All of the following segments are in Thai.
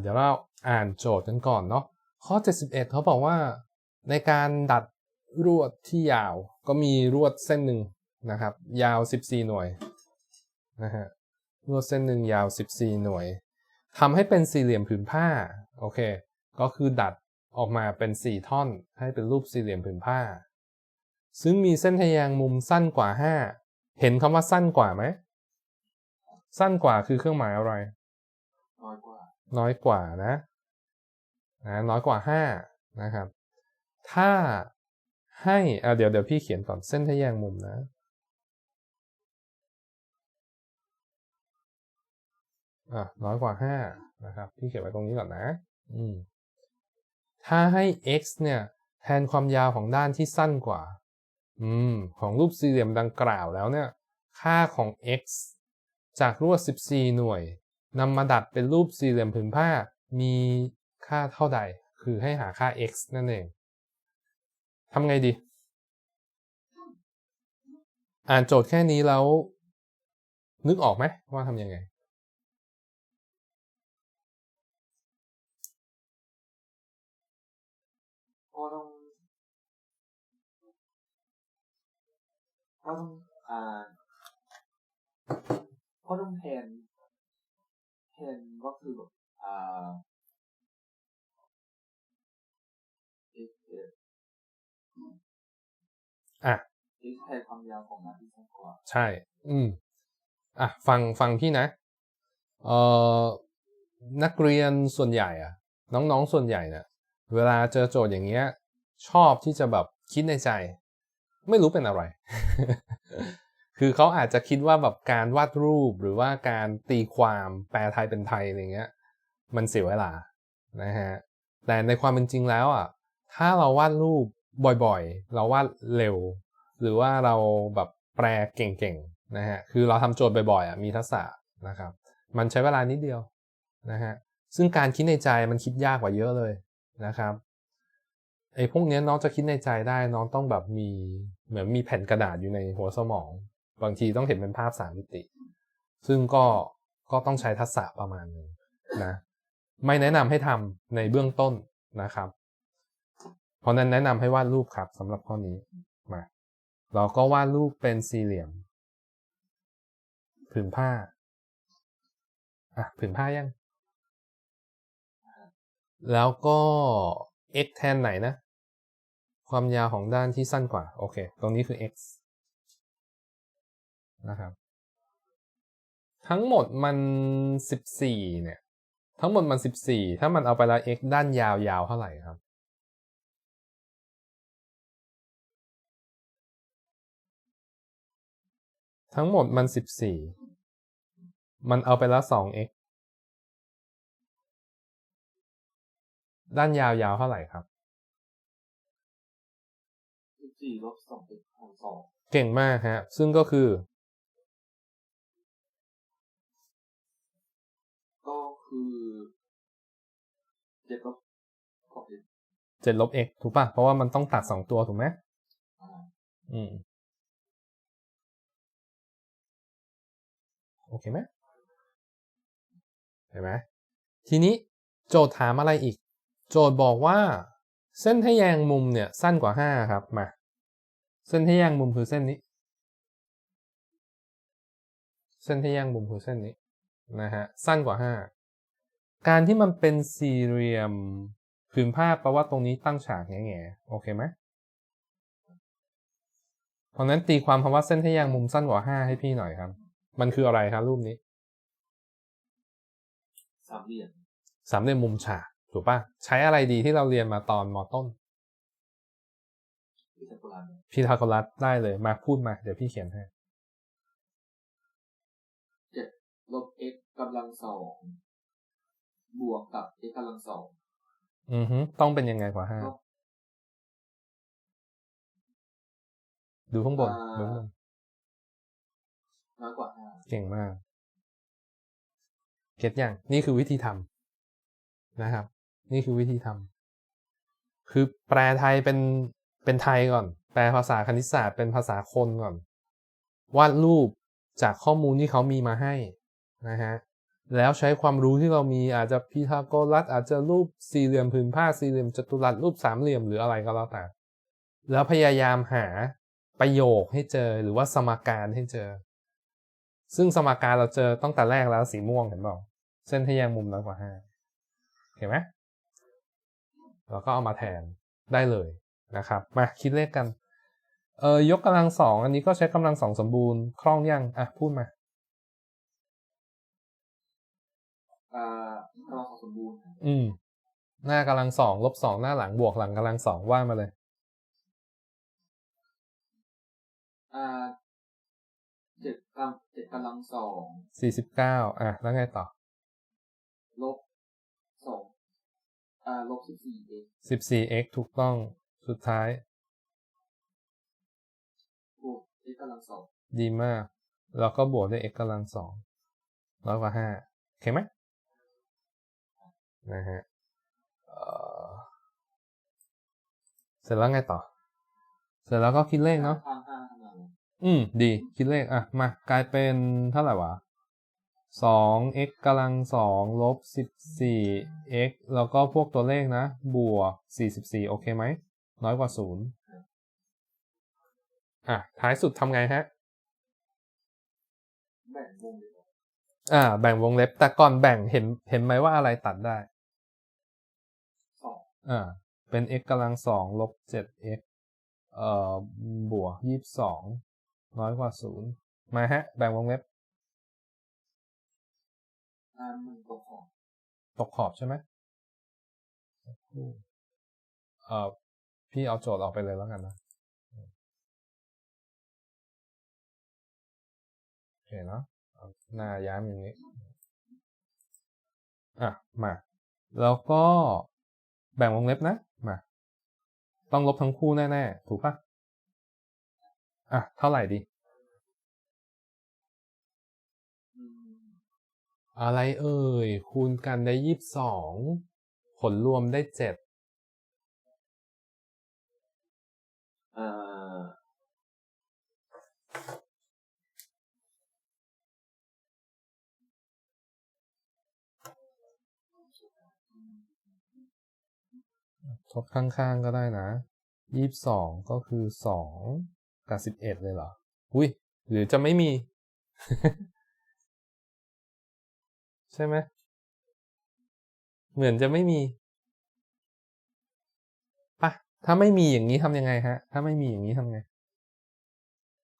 เดี๋ยวเราอ่านโจทย์กันก่อนเนาะข้อ 71 เขาบอกว่าในการดัดรวดที่ยาวก็มีรวดเส้นหนึ่งนะครับ ยาว 14 หน่วยนะฮะรวดเส้นหนึ่งยาว 14 หน่วยทำให้เป็นสี่เหลี่ยมผืนผ้าโอเค ก็คือดัดออกมาเป็น 4 ท่อน ให้เป็นรูปสี่เหลี่ยมผืนผ้า ซึ่งมีเส้นทะแยงมุมสั้นกว่า 5 เห็นคำว่าสั้นกว่าไหมสั้นกว่าคือเครื่องหมายอะไรน้อยกว่า น้อยกว่านะนะน้อยกว่า 5 นะครับ ถ้าให้อะเดี๋ยวเดี๋ยวพี่เขียนก่อนเส้นทะแยงมุมนะอะน้อยกว่า 5 นะครับ พี่เขียนไว้ตรงนี้ก่อนนะ อืมถ้าให้ x เนี่ย แทนความยาวของด้านที่สั้นกว่า อืม ของรูปสี่เหลี่ยมดังกล่าวแล้วเนี่ย ค่าของ x จากรวด 14 หน่วย นำมาดัดเป็นรูปสี่เหลี่ยมผืนผ้า มีค่าเท่าใด คือให้หาค่า x นั่นเองทำไงดี อ่านโจทย์แค่นี้แล้ว นึกออกไหมว่าทำยังไง ก็ต้องก็ต้องอ่าก็ต้องแทน แทนก็คือแบบอ่าอ่ออะ x แทนความยาวของน้ำที่สั้นกว่าใช่ อืมอะฟังฟังพี่นะเอ่อนักเรียนส่วนใหญ่อะน้องๆส่วนใหญ่เนี่ยเวลาเจอโจทย์อย่างเงี้ย ชอบที่จะแบบคิดในใจ ไม่รู้เป็นอะไร คือเขาอาจจะคิดว่าแบบการวาดรูปหรือว่าการตีความแปลไทยเป็นไทยอะไรเงี้ย มันเสียเวลานะฮะแต่ในความเป็นจริงแล้วอะถ้าเราวาดรูปบ่อยๆ เราวาดเร็ว หรือว่าเราแบบแปลเก่งๆนะฮะคือเราทำโจทย์บ่อยๆอะมีทักษะนะครับ มันใช้เวลานิดเดียวนะฮะซึ่งการคิดในใจมันคิดยากกว่าเยอะเลยนะครับไอ้พวกนี้น้องจะคิดในใจได้น้องต้องแบบมีเหมือนมีแผ่นกระดาษอยู่ในหัวสมอง บางทีต้องเห็นเป็นภาพสามมิติ ซึ่งก็ก็ต้องใช้ทักษะประมาณหนึงนะไม่แนะนำให้ทำในเบื้องต้นนะครับ เพราะนั้นแนะนำให้วาดรูปครับสำหรับข้อนี้มาเราก็วาดรูปเป็นสี่เหลี่ยมผืนผ้าอะผืนผ้ายัง แล้วก็ x แทนไหนนะ ความยาวของด้านที่สั้นกว่า โอเค ตรงนี้คือ x นะครับ ทั้งหมดมัน 14 เนี่ย ทั้งหมดมัน 14 ถ้ามันเอาไปแล้ว x ด้านยาวยาวเท่าไหร่ครับ ทั้งหมดมัน 14 มันเอาไปแล้ว 2x ด้านยาวยาวเท่าไหร่ครับสี่ลบสองเป็นหารสองเก่งมากฮะ ซึ่งก็คือ จ็ดลบสองเป็น7ลบ x ถูกป่ะ เพราะว่ามันต้องตัด2ตัวถูกไหมอ่าอืม โอเคไหมเห็นไหมทีนี้โจทย์ถามอะไรอีก โจทย์บอกว่า เส้นทะแยงมุมเนี่ย สั้นกว่า5ครับมา เส้นทะแยงมุมคือเส้นนี้ เส้นทะแยงมุมคือเส้นนี้นะฮะสั้นกว่า5 การที่มันเป็นสี่เหลี่ยมผืนผ้าแปลว่าตรงนี้ตั้งฉากแง่ๆโอเคไหมเพราะนั้นตีความคำว่าเส้นทะแยงมุมสั้นกว่า5ให้พี่หน่อยครับ มันคืออะไรครับรูปนี้ สามเหลี่ยมสามเหลี่ยมมุมฉากถูกปะใช้อะไรดีที่เราเรียนมาตอนมต้นพิจารณาพีทาโกรัสได้เลยมาพูดมา เดี๋ยวพี่เขียนให้เจ็ดลบ x กำลังสอง บวกกับ x กำลังสองอือฮึต้องเป็นยังไงกว่าก็5ดูข้างบนดูข้างบนน้อยกว่าห้าเก่งมาก เก็ตอย่างนี่คือวิธีทำนะครับ นี่คือวิธีทำคือแปลไทยเป็นเป็นไทยก่อน แปลภาษาคณิตศาสตร์เป็นภาษาคนก่อน วาดรูปจากข้อมูลที่เขามีมาให้นะฮะ แล้วใช้ความรู้ที่เรามีอาจจะพีทาโกรัสอาจจะรูปสี่เหลี่ยมผืนผ้าสี่เหลี่ยมจัตุรัสรูปสามเหลี่ยมหรืออะไรก็แล้วแต่แล้วพยายามหาประโยคให้เจอหรือว่าสมการให้เจอ ซึ่งสมการเราเจอตั้งแต่แรกแล้วสีม่วงเห็นเปล่าเส้นทแยงมุมน้อยกว่าห้าเห็นไหมเราก็เอามาแทนได้เลยนะครับ มาคิดเลขกันเออยกกำลังสองอันนี้ก็ใช้กำลังสองสมบูรณ์คล่องยังอะพูดมา กำลังสองสมบูรณ์อืม หน้ากำลังสองลบสองหน้าหลังบวกหลังกำลังสองว่ามาเลย อ่าเจ็ดกำเจ็ดกำลังสองสี่สิบเก้าอะ แล้วไงต่อ ลบสองอ่าลบสิบสี่เองสิบสี่ x ถูกต้องสุดท้ายบวกเอ็กกำลังสองดีมาก แล้วก็บวกด้วย x กำลังสองร้อยกว่าห้าโอเคไหม นะฮะเสร็จแล้วไงต่อ เสร็จแล้วก็คิดเลขเนาะอืม ดี คิดเลขอะ มากลายเป็นเท่าไหร่วะสอง x กำลังสองลบสิบสี่ x แล้วก็พวกตัวเลขนะ บวกสี่สิบสี่โอเคไหม น้อยกว่าศูนย์อะ ท้ายสุดทำไงฮะ แบ่งวงเลยอ่า แบ่งวงเล็บ แต่ก่อนแบ่งเห็นเห็นไหมว่าอะไรตัดได้ องอ่า เป็น x กำลังสองลบเจ็ด x เอ่อบวกยี่สิบสองน้อยกว่าศูนย์มาฮะ แบ่งวงเล็บอ่ามันตกของตกขอบใช่ไหมสักครู่เอ่อพี่เอาโจทย์ออกไปเลยแล้วกันนะโอเคเนาะเอาหน้าย้ำอย่างนี้ อะ มา แล้วก็ แบ่งวงเล็บนะมาต้องลบทั้งคู่แน่ ๆ ถูกปะอะ เท่าไหร่ดี อะไรเอ่ย คูณกันได้ยี่สิบสองผลรวมได้เจ็ดอ่า ทดข้างๆก็ได้นะยี่สิบสองก็คือสองกับสิบเอ็ดเลยเหรอ อุ้ย หรือจะไม่มี ใช่ไหม เหมือนจะไม่มีปะถ้าไม่มีอย่างนี้ทำยังไงฮะ ถ้าไม่มีอย่างนี้ทำไง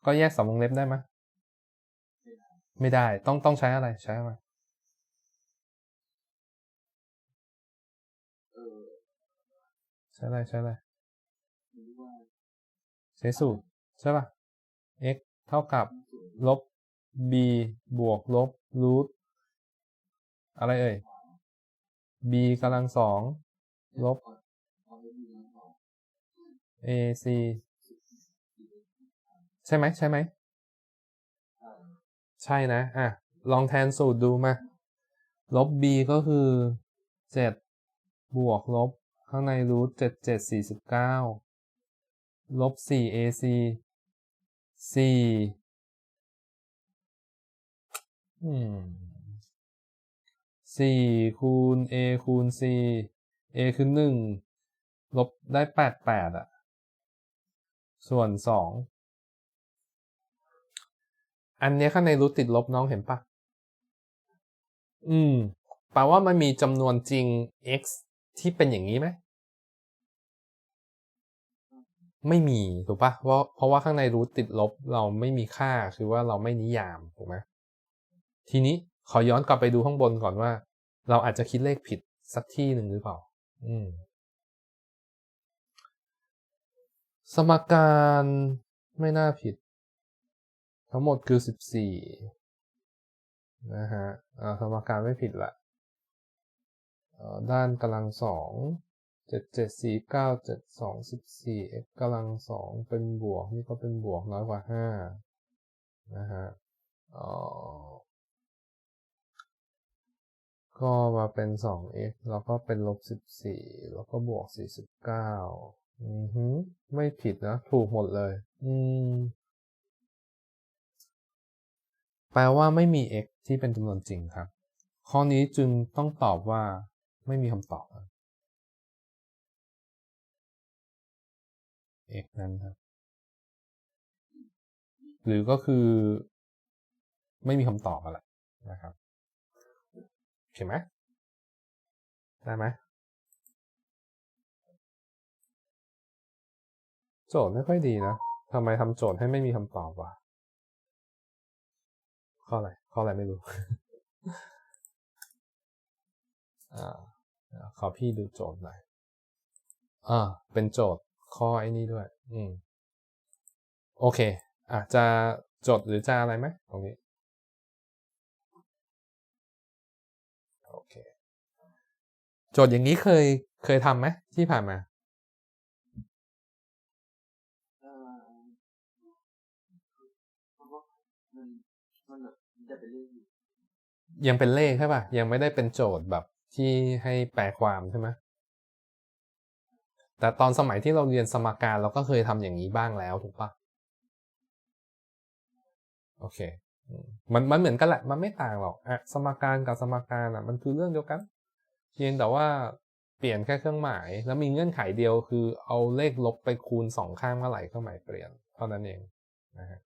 ก็แยกสองวงเล็บได้ไหมไม่ได้ ต้องต้องใช้อะไร ใช้อะไร ช้อะไรใช้อะไรหรือว่าใช้สูตรใช่ป่ะ x เท่ากับสูตรลบ b บวกลบรูทอะไรเอ่ย b กำลังสองลบเอาไม่ดีนะสอง ac ใช่ไหมใช่ไหมอ่าใช่นะ อะ ลองแทนสูตรดูมา ลบ b ก็คือเจ็ดบวกลบ ข้างในรูทเจ็ดเจ็ดสี่สิบเก้าลบสี่ ac สี่อืมสี่คูณ a คูณ c a คือหนึ่งลบได้แปดแปดอะ ส่วนสองอันเนี้ยข้างในรูทติดลบน้องเห็นปะอืมแปลว่ามันมีจำนวนจริง x ที่เป็นอย่างนี้ไหม ไม่มีถูกปะเพราะเพราะว่าข้างในรูทติดลบเราไม่มีค่าคือว่าเราไม่นิยามถูกไหมทีนี้ขอย้อนกลับไปดูข้างบนก่อนว่า เราอาจจะคิดเลขผิดสักที่หนึ่งหรือเปล่า อืม สมการไม่น่าผิด ทั้งหมดคือสิบสี่นะฮะสมการไม่ผิดละด้านกำลังสอง จ็ดเจ็ดสี่เก้าเจ็ดสองสิบสี่ x กำลังสองเป็นบวกนี่ก็เป็นบวกน้อยกว่าห้านะฮะอ่อก็มาเป็นสอง x แล้วก็เป็นลบสิบสี่แล้วก็บวกสี่สิบเก้าอือฮึไม่ผิดนะ ถูกหมดเลย อืม แปลว่าไม่มี x ที่เป็นจำนวนจริงครับ ข้อนี้จึงต้องตอบว่าไม่มีคำตอบ x นั้นครับ หรือก็คือไม่มีคำตอบอะไรนะครับเห็นไหมได้ไหมโจทย์ไม่ค่อยดีนะทำไมทำโจทย์ให้ไม่มีคำตอบวะข้ออะไรข้ออะไรไม่รู้อ่าขอพี่ดูโจทย์หน่อยอ่าเป็นโจทย์ ข้อไอ้นี้ด้วย อืม โอเค อะ จะจดหรือจะอะไรไหมตรงนี้ โอเคโจทย์อย่างนี้เคยเคยทำไหมที่ผ่านมาเออเพราะว่ามันมันแบบมันจะเป็นเรื่องอยู่ยังเป็นเลขใช่ป่ะ ยังไม่ได้เป็นโจทย์แบบที่ให้แปลความใช่ไหม แต่ตอนสมัยที่เราเรียนสมการเราก็เคยทำอย่างนี้บ้างแล้วถูกปะโอเค มันมันเหมือนกันแหละ มันไม่ต่างหรอกอะสมการกับสมการอะมันคือเรื่องเดียวกัน เพียงแต่ว่าเปลี่ยนแค่เครื่องหมาย แล้วมีเงื่อนไขเดียวคือเอาเลขลบไปคูณสองข้างเมื่อไหร่เครื่องหมายเปลี่ยนเท่านั้นเองนะฮะ